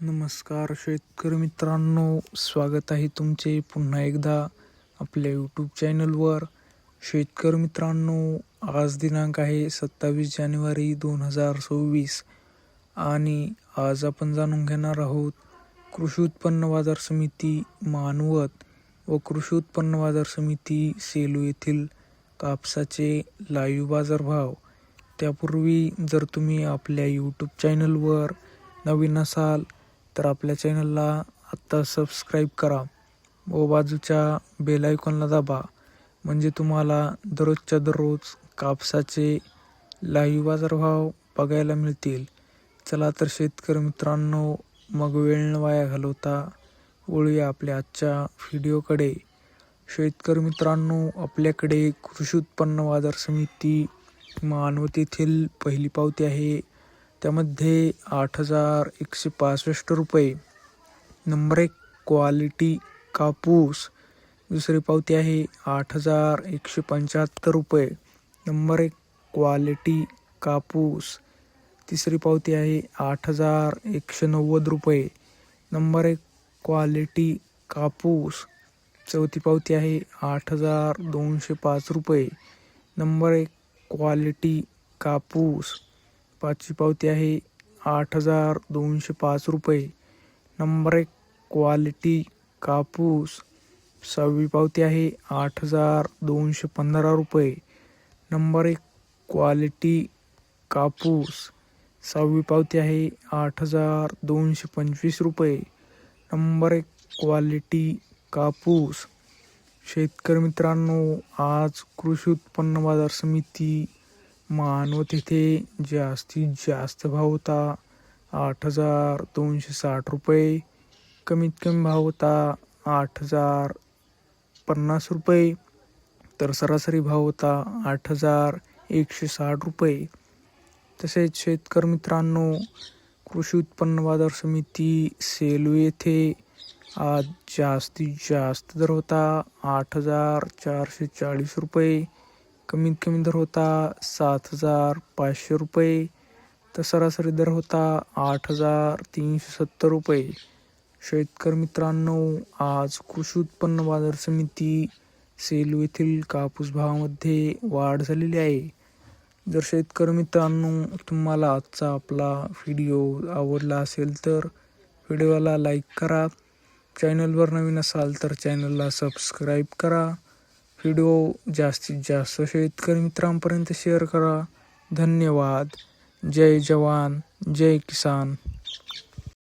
नमस्कार शेतकरी मित्रांनो स्वागत आहे तुमचे पुन्हा एकदा आपल्या यूट्यूब चॅनलवर शेतकरी मित्रांनो आज दिनांक आहे सत्तावीस जानेवारी दोन हजार सव्वीस आणि आज आपण जाणून घेणार आहोत कृषी उत्पन्न बाजार समिती मानवत व कृषी उत्पन्न बाजार समिती सेलू येथील कापसाचे लाईव्ह बाजारभाव. त्यापूर्वी जर तुम्ही आपल्या यूट्यूब चॅनलवर नवीन असाल तर आपल्या चॅनलला आत्ता सबस्क्राईब करा. व बाजूच्या बेल आयकॉनला दाबा. म्हणजे तुम्हाला दररोजच्या दररोज कापसाचे लाईव्ह बाजारभाव बघायला मिळतील. चला तर शेतकरी मित्रांनो मग वेळ न वाया घालवता वळूया आपल्या आजच्या व्हिडिओकडे शेतकरी मित्रांनो आपल्याकडे कृषी उत्पन्न बाजार समिती मानवतेथील पहिली पावती आहे. त्यामध्ये आठ हज़ार एकशे पासष्ट रुपये. नंबर एक, क्वालिटी कापूस. दुसरी पावती आहे आठ हज़ार एकशे पंच्याहत्तर रुपये. नंबर एक, क्वालिटी कापूस. तिसरी पावती आहे आठ हज़ार एकशे नव्वद रुपये. नंबर एक, क्वालिटी कापूस. चौथी पावती आहे आठ हज़ार दोनशे पाच रुपये. नंबर एक, क्वालिटी कापूस. पाचवी पावती आहे. आठ हजार दोनशे पाच रुपये. नंबर एक क्वालिटी कापूस. सहावी पावती आहे. आठ हजार दोनशे पंधरा रुपये. नंबर एक क्वालिटी कापूस. सहावी पावती आहे. आठ हजार दोनशे पंचवीस रुपये. नंबर एक क्वालिटी कापूस. शेतकरी मित्रांनो आज कृषी उत्पन्न बाजार समिती मानवत येथे जास्तीत जास्त भाव होता. आठ हजार दोनशे साठ रुपये. कमीत कमी भाव होता आठ हजार पन्नास रुपये. तर सरासरी भाव होता आठ हजार एकशे साठ रुपये. तसेच शेतकरी मित्रांनो कृषी उत्पन्न बाजार समिती सेलू येथे आज जास्तीत जास्त दर होता आठ हजार चारशे चाळीस रुपये. कमीत कमी दर होता सात हजार पाचशे रुपये तर सरासरी दर होता आठ हजार तीनशे सत्तर रुपये. शेतकरी मित्रांनो आज कृषी उत्पन्न बाजार समिती सेलू येथील कापूस भावामध्ये वाढ झालेली आहे. जर शेतकरी मित्रांनो तुम्हाला आजचा आपला व्हिडिओ आवडला असेल तर व्हिडिओला लाईक करा. चॅनलवर नवीन असाल तर चॅनलला सबस्क्राईब करा. व्हिडिओ जास्तीत जास्त शेतकरी मित्रांपर्यंत शेअर करा. धन्यवाद. जय जवान. जय किसान.